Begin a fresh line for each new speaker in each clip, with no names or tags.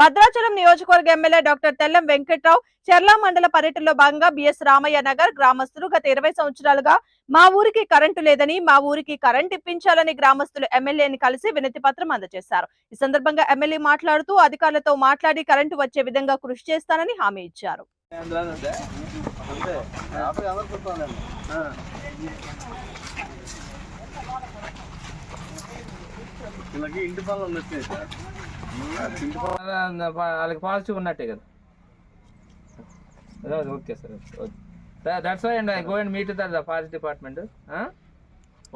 భద్రాచలం నియోజకవర్గ MLA doctor Tellam Venkatrao చెర్ల మండల పర్యటనలో భాగంగా బిఎస్ రామయ్య నగర్ గ్రామస్తులు గత ఇరవై సంవత్సరాలుగా మా ఊరికి కరెంటు లేదని మా ఊరికి కరెంట్ ఇప్పించాలని గ్రామస్తులు ఎమ్మెల్యేని కలిసి వినతి పత్రం అందజేశారు. ఈ సందర్భంగా ఎమ్మెల్యే మాట్లాడుతూ అధికారులతో మాట్లాడి కరెంటు వచ్చే విధంగా కృషి చేస్తానని హామీ ఇచ్చారు.
ఇంటి పనులు
వాళ్ళకి పాజిటివ్ ఉన్నట్టే కదా. Okay sir that's why and I go and meet the forest department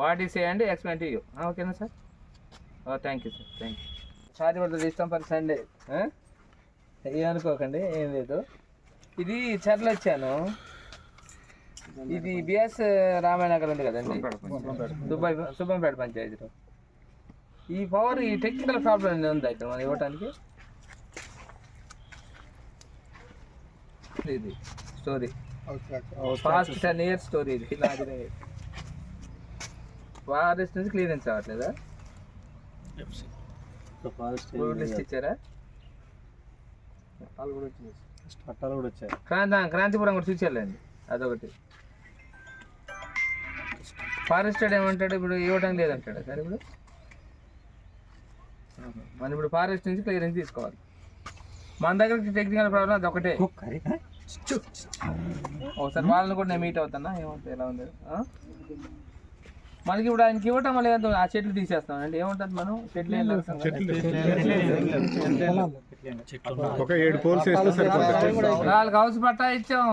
what is and explain to you ఓకేనా sir? Thank you sir thank you sorry పడుతుంది ఇష్టం ఫర్ సండే ఏమనుకోకండి ఏం లేదు. ఇది చర్ల వచ్చాను. ఇది బిఎస్ రామాయణగర్ ఉంది కదండి. సుబ్బయ్య సుబ్బంపేట పంచాయతీలో. ఈ పవర్ ఈ టెక్నికల్ ప్రాబ్లం ఏమైనా ఉందా ఇక్కడ మనం ఇవ్వటానికి? ఇది story past ten years story ఇది. నాది ఫారెస్ట్ నుంచి క్లియరెన్స్ అవ్వట్లేదా
ఫారెస్ట్
రోడ్ లిస్ట్ ఇచ్చారా?
పట్టాలు కూడా వచ్చాయి.
క్రాంతి క్రాంతిపురం కూడా చూసేయాలండి. అదొకటి. ఫారెస్ట్ ఏమంటాడు? ఇప్పుడు ఇవ్వడం లేదంటాడు. సార్ ఇప్పుడు. మనం ఇప్పుడు ఫారెస్ట్ నుంచి క్లియరెన్స్ తీసుకోవాలి. మన దగ్గర టెక్నికల్ ప్రాబ్లం అది ఒకటే. ఒకసారి వాళ్ళని కూడా నేను మీట్ అవుతానా ఏమవుతుంది ఎలా ఉంది? మనకి ఇప్పుడు ఆయనకి ఇవ్వటం లేదు ఆ చెట్లు తీసేస్తాం. అండి ఏమంటుంది మనం? చెట్లు?
ఒక ఏడు పోల్స్ వేస్తే సరిపోతుంది
నాలుగు హౌస్ పట్టా ఇచ్చాం.